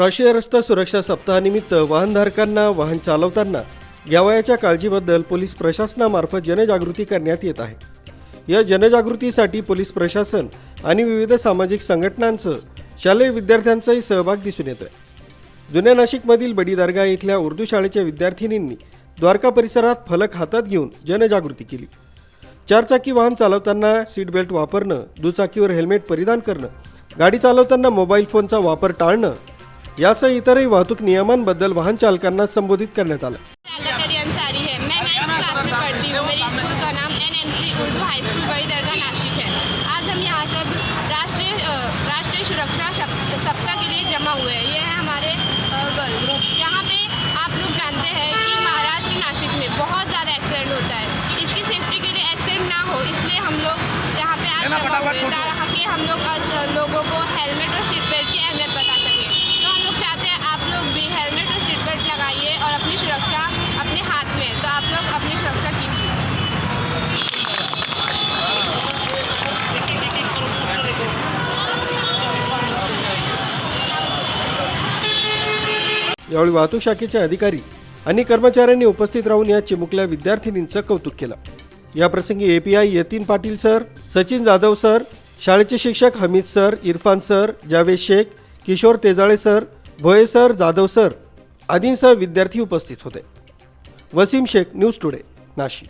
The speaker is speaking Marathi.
राष्ट्रीय रस्ता सुरक्षा सप्ताहानिमित्त वाहनधारकांना वाहन चालवताना घ्यावयाच्या काळजीबद्दल पोलीस प्रशासनामार्फत जनजागृती करण्यात येत आहे. या जनजागृतीसाठी पोलीस प्रशासन आणि विविध सामाजिक संघटनांसह शालेय विद्यार्थ्यांचाही सहभाग दिसून येतोय. जुन्या नाशिकमधील बडी दर्गा इथल्या उर्दू शाळेच्या विद्यार्थिनींनी द्वारका परिसरात फलक हातात घेऊन जनजागृती केली. चारचाकी वाहन चालवताना सीट बेल्ट वापरणं दुचाकीवर हेल्मेट परिधान करणं गाडी चालवताना मोबाईल फोनचा वापर टाळणं यासह इतरही वाहतूक नियमांबद्दल वाहन चालकांना संबोधित करण्यात आलं. जमा हुए हैं। ये है हमारे यहाँ पे आप लोग जानते हैं महाराष्ट्र में बहुत ज़्यादा एक्सीडेंट होता है। इसकी सेफ्टी के लिए एक्सीडेंट ना हो इसलिए हम लोग यहाँ पे आज ताकि हम लोग लोगों को हेलमेट और सीट बेल्ट की अहमियत यावेळी वाहतूक शाखेचे अधिकारी आणि कर्मचाऱ्यांनी उपस्थित राहून या चिमुकल्या विद्यार्थिनींचं कौतुक केलं. याप्रसंगी A P API Yatin Patil sir Sachin Jadhav sir शाळेचे शिक्षक Hamid sir Irfan sir Javed Shaikh Kishor Tejale sir Bhoye sir Jadhav sir आदींसह विद्यार्थी उपस्थित होते. Wasim Shaikh news today Nashik.